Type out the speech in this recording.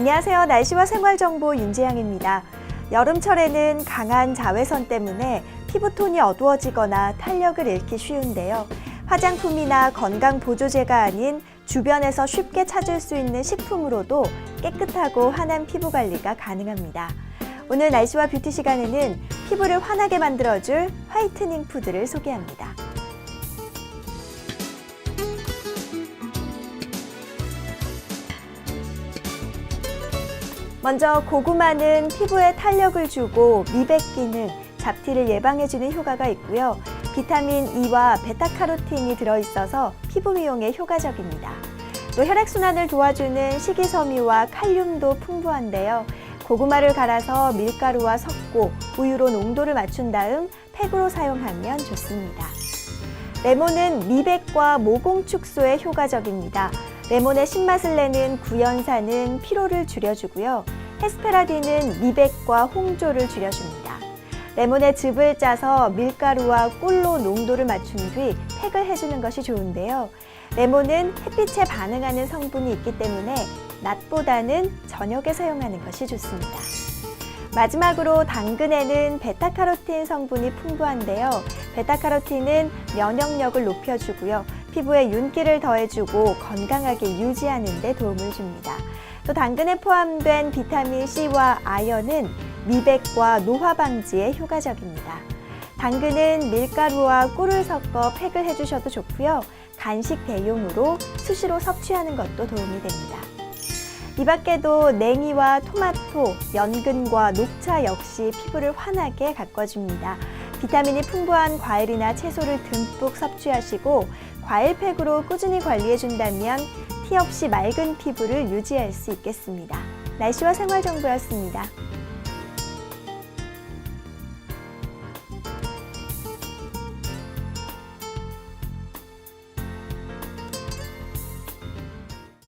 안녕하세요. 날씨와 생활 정보 윤지향입니다. 여름철에는 강한 자외선 때문에 피부톤이 어두워지거나 탄력을 잃기 쉬운데요. 화장품이나 건강 보조제가 아닌 주변에서 쉽게 찾을 수 있는 식품으로도 깨끗하고 환한 피부 관리가 가능합니다. 오늘 날씨와 뷰티 시간에는 피부를 환하게 만들어줄 화이트닝 푸드를 소개합니다. 먼저 고구마는 피부에 탄력을 주고 미백 기능, 잡티를 예방해주는 효과가 있고요. 비타민 E와 베타카로틴이 들어있어서 피부 미용에 효과적입니다. 또 혈액순환을 도와주는 식이섬유와 칼륨도 풍부한데요. 고구마를 갈아서 밀가루와 섞고 우유로 농도를 맞춘 다음 팩으로 사용하면 좋습니다. 레몬은 미백과 모공 축소에 효과적입니다. 레몬의 신맛을 내는 구연산은 피로를 줄여주고요. 헤스페라딘은 미백과 홍조를 줄여줍니다. 레몬의 즙을 짜서 밀가루와 꿀로 농도를 맞춘 뒤 팩을 해주는 것이 좋은데요. 레몬은 햇빛에 반응하는 성분이 있기 때문에 낮보다는 저녁에 사용하는 것이 좋습니다. 마지막으로 당근에는 베타카로틴 성분이 풍부한데요. 베타카로틴은 면역력을 높여주고요. 피부에 윤기를 더해주고 건강하게 유지하는 데 도움을 줍니다. 또 당근에 포함된 비타민 C와 아연은 미백과 노화 방지에 효과적입니다. 당근은 밀가루와 꿀을 섞어 팩을 해주셔도 좋고요. 간식 대용으로 수시로 섭취하는 것도 도움이 됩니다. 이 밖에도 냉이와 토마토, 연근과 녹차 역시 피부를 환하게 가꿔줍니다. 비타민이 풍부한 과일이나 채소를 듬뿍 섭취하시고 과일팩으로 꾸준히 관리해준다면 티 없이 맑은 피부를 유지할 수 있겠습니다. 날씨와 생활 정보였습니다.